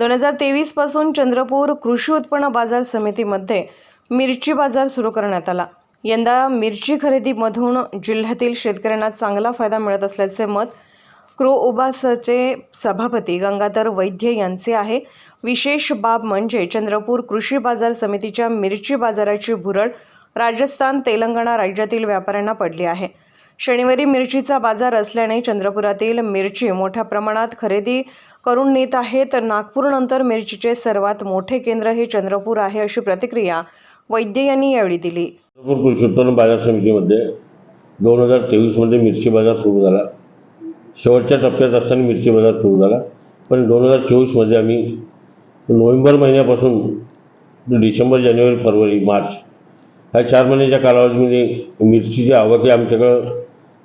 दोन हजार तेवीसपासून चंद्रपूर कृषी उत्पन्न बाजार समितीमध्ये मिरची बाजार सुरू करण्यात आला. यंदा मिरची खरेदीमधून जिल्ह्यातील शेतकऱ्यांना चांगला फायदा मिळत असल्याचे मत क्रो उबासचे सभापती गंगाधर वैद्य यांचे आहे. विशेष बाब म्हणजे चंद्रपूर कृषी बाजार समितीच्या मिरची बाजाराची भुरळ राजस्थान तेलंगणा राज्यातील व्यापाऱ्यांना पडली आहे. शनिवारी मिरचीचा बाजार असल्याने चंद्रपुरातील मिरची मोठ्या प्रमाणात खरेदी करून नेत आहे तर नागपूरनंतर मिरचीचे सर्वात मोठे केंद्र हे चंद्रपूर आहे अशी प्रतिक्रिया वैद्य यांनी यावेळी दिली. चंद्रपूर कृषी उत्पन्न बाजार समितीमध्ये दोन हजार तेवीसमध्ये मिरची बाजार सुरू झाला. शेवटच्या टप्प्यात असताना मिरची बाजार सुरू झाला. पण दोन हजार चोवीसमध्ये आम्ही नोव्हेंबर महिन्यापासून डिसेंबर जानेवारी फरवरी मार्च ह्या चार महिन्याच्या कालावधीमध्ये मिरचीची आवक ही आमच्याकडं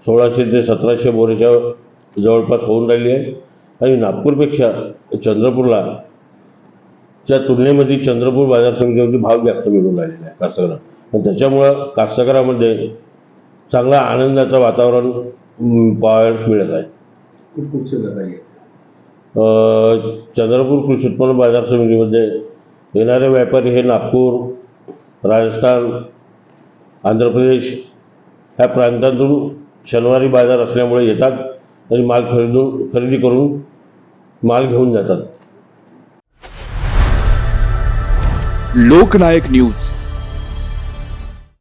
सोळाशे ते सतराशे बोरेच्या जवळपास होऊन राहिली आहे. आणि नागपूरपेक्षा चंद्रपूरला च्या तुलनेमध्ये चंद्रपूर बाजार समितीमध्ये भाव जास्त मिळून राहिलेला आहे कास्तकारांना. आणि त्याच्यामुळं कास्तकारामध्ये चांगला आनंदाचं वातावरण पाहायला मिळत आहे. चंद्रपूर कृषी उत्पन्न बाजार समितीमध्ये येणारे व्यापारी हे नागपूर राजस्थान आंध्र प्रदेश ह्या प्रांतातून शनिवारी बाजार असल्यामुळे येतात. आणि माल खरेदून खरेदी करून माल घेऊन जातात. लोकनायक न्यूज.